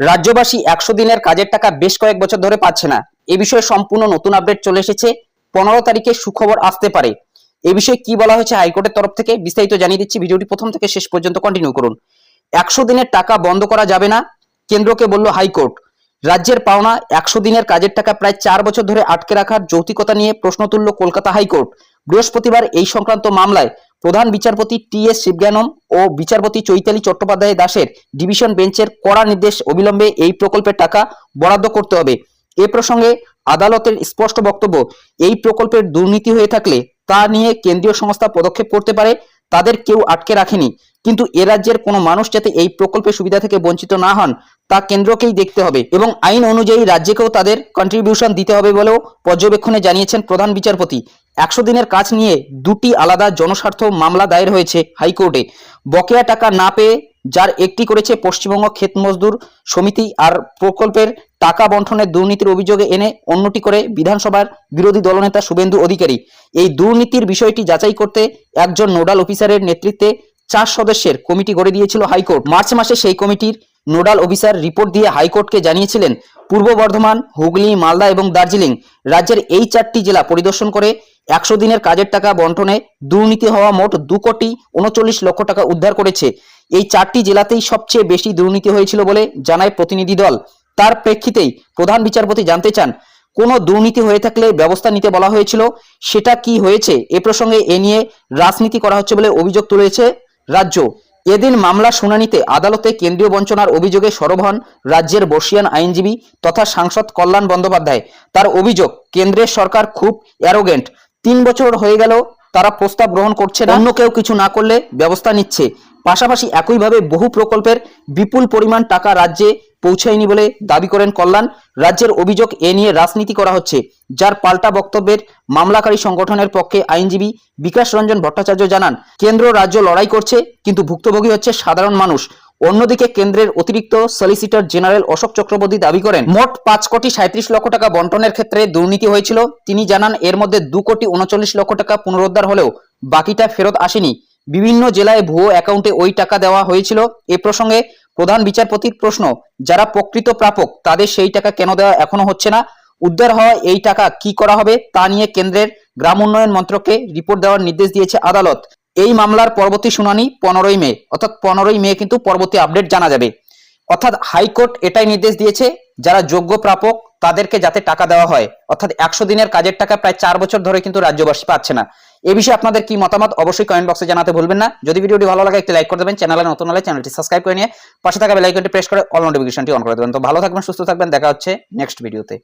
রাজ্যবাসী একশো দিনের কাজের টাকা বেশ কয়েক বছর ধরে পাচ্ছে না। এ বিষয়ে সম্পূর্ণ নতুন আপডেট চলে এসেছে। পনেরো তারিখে সুখবর আসতে পারে। এ বিষয়ে কি বলা হয়েছে হাইকোর্টের তরফ থেকে বিস্তারিত জানিয়ে দিচ্ছি। ভিডিওটি প্রথম থেকে শেষ পর্যন্ত কন্টিনিউ করুন। একশো দিনের টাকা বন্ধ করা যাবে না, কেন্দ্রকে বলল হাইকোর্ট। রাজ্যের পাওনা একশো দিনের কাজের টাকা প্রায় চার বছর ধরে আটকে রাখার যৌক্তিকতা নিয়ে প্রশ্ন তুলল কলকাতা হাইকোর্ট। বৃহস্পতিবার এই সংক্রান্ত মামলায় প্রধান বিচারপতি টি এস শিবজ্ঞানম ও বিচারপতি চৈতালি চট্টোপাধ্যায় দাসের ডিভিশন বেঞ্চের কড়া নির্দেশ অবিলম্বে এই প্রকল্পের টাকা বরাদ্দ করতে হবে। এ প্রসঙ্গে আদালতের স্পষ্ট বক্তব্য, এই প্রকল্পের দুর্নীতি হয়ে থাকলে তা নিয়ে কেন্দ্রীয় সংস্থা পদক্ষেপ করতে পারে, তাদের কেউ আটকে রাখেনি। কিন্তু এ রাজ্যের কোনো মানুষ যাতে এই প্রকল্পের সুবিধা থেকে বঞ্চিত না হন, তা কেন্দ্রকেই দেখতে হবে এবং আইন অনুযায়ী রাজ্যকেও তাদের কন্ট্রিবিউশন দিতে হবে বলেও পর্যবেক্ষণে জানিয়েছেন প্রধান বিচারপতি। একশো দিনের কাজ নিয়ে দুটি আলাদা জনস্বার্থ মামলা দায়ের হয়েছে হাইকোর্টে। বকেয়া টাকা না পেয়ে যার একটি করেছে পশ্চিমবঙ্গ ক্ষেত মজদুর সমিতি আর প্রকল্পের টাকা বন্টনের দুর্নীতির অভিযোগে এনে অন্যটি করে বিধানসভার বিরোধী দলনেতা শুভেন্দু অধিকারী। এই দুর্নীতির বিষয়টি যাচাই করতে একজন নোডাল অফিসারের নেতৃত্বে চার সদস্যের কমিটি গড়ে দিয়েছিল হাইকোর্ট। মার্চ মাসে সেই কমিটির নোডাল অফিসার রিপোর্ট দিয়ে হাইকোর্টকে জানিয়েছিলেন, পূর্ব বর্ধমান, হুগলি, মালদা এবং দার্জিলিং রাজ্যের এই চারটি জেলা পরিদর্শন করে একশো দিনের কাজের টাকা বন্টনে দুর্নীতি হওয়া মোট দু কোটি উনচল্লিশ লক্ষ টাকা উদ্ধার করেছে। এই চারটি জেলাতেই সবচেয়ে বেশি দুর্নীতি হয়েছিল বলে জানায় প্রতিনিধি দল। তার প্রেক্ষিতেই প্রধান বিচারপতি জানতে চান, কোনো দুর্নীতি হয়ে থাকলে ব্যবস্থা নিতে বলা হয়েছিল, সেটা কি হয়েছে এ প্রসঙ্গে এ নিয়ে রাজনীতি করা হচ্ছে বলে অভিযোগ তুলেছে রাজ্য। এদিন মামলা শুনানিতে আদালতে কেন্দ্রীয় বঞ্চনার অভিযোগে সরব হন রাজ্যের বর্ষিয়ান আইনজীবী তথা সাংসদ কল্যাণ বন্দ্যোপাধ্যায়। তার অভিযোগ, কেন্দ্রের সরকার খুব অ্যারোগেন্ট তিন বছর হয়ে গেল তারা প্রস্তাব গ্রহণ করছে না। অন্য কেউ কিছু না করলে ব্যবস্থা নিচ্ছে। পাশাপাশি একইভাবে বহু প্রকল্পের বিপুল পরিমাণ টাকা রাজ্যে পৌঁছায়নি বলে দাবি করেন কল্যাণ। রাজ্যের অভিযোগ এ নিয়ে রাজনীতি করা হচ্ছে, যার পাল্টা বক্তব্যের মামলাকারী সংগঠনের পক্ষে আইনজীবী বিকাশ রঞ্জন ভট্টাচার্য জানান, কেন্দ্র রাজ্য লড়াই করছে, কিন্তু ভুক্তভোগী হচ্ছে সাধারণ মানুষ। অন্যদিকে কেন্দ্রের অতিরিক্ত সলিসিটর জেনারেল অশোক চক্রবর্তী দাবি করেন, মোট পাঁচ কোটি সাঁত্রিশ লক্ষ টাকা বন্টনের ক্ষেত্রে দুর্নীতি হয়েছিল। তিনি জানান, এর মধ্যে দু কোটি উনচল্লিশ লক্ষ টাকা পুনরুদ্ধার হলেও বাকিটা ফেরত আসেনি। বিভিন্ন জেলায় ভুয়ো অ্যাকাউন্টে ওই টাকা দেওয়া হয়েছিল। এ প্রসঙ্গে প্রধান বিচারপতির প্রশ্ন, যারা প্রকৃত প্রাপক, তাদের সেই টাকা কেন দেওয়া এখনও হচ্ছে না? উদ্ধার হওয়া এই টাকা কি করা হবে, তা নিয়ে কেন্দ্রের গ্রাম উন্নয়ন মন্ত্রককে রিপোর্ট দেওয়ার নির্দেশ দিয়েছে আদালত। এই মামলার পরবর্তী শুনানি পনেরোই মে, অর্থাৎ পনেরোই মে কিন্তু পরবর্তী আপডেট জানা যাবে। অর্থাৎ হাইকোর্ট এটাই নির্দেশ দিয়েছে, যারা যোগ্য প্রাপক তাদেরকে যাতে টাকা দেওয়া হয়, অর্থাৎ একশো দিনের কাজের টাকা প্রায় চার বছর ধরে কিন্তু রাজ্যবাসী পাচ্ছে না। এ বিষয়ে আপনাদের কি মতামত অবশ্যই কমেন্ট বক্সে জানাতে ভুলবেন না। যদি ভিডিওটি ভালো লাগে একটি লাইক করে দেবেন। চ্যানেলে নতুন হলে চ্যানেলটি সাবস্ক্রাইব করে নিয়ে পাশে থাকা বেলাইকনটি প্রেস করে অল নোটিফিকেশনটি অন করে দেবেন। তো ভালো থাকবেন, সুস্থ থাকবেন। দেখা হচ্ছে নেক্সট ভিডিওতে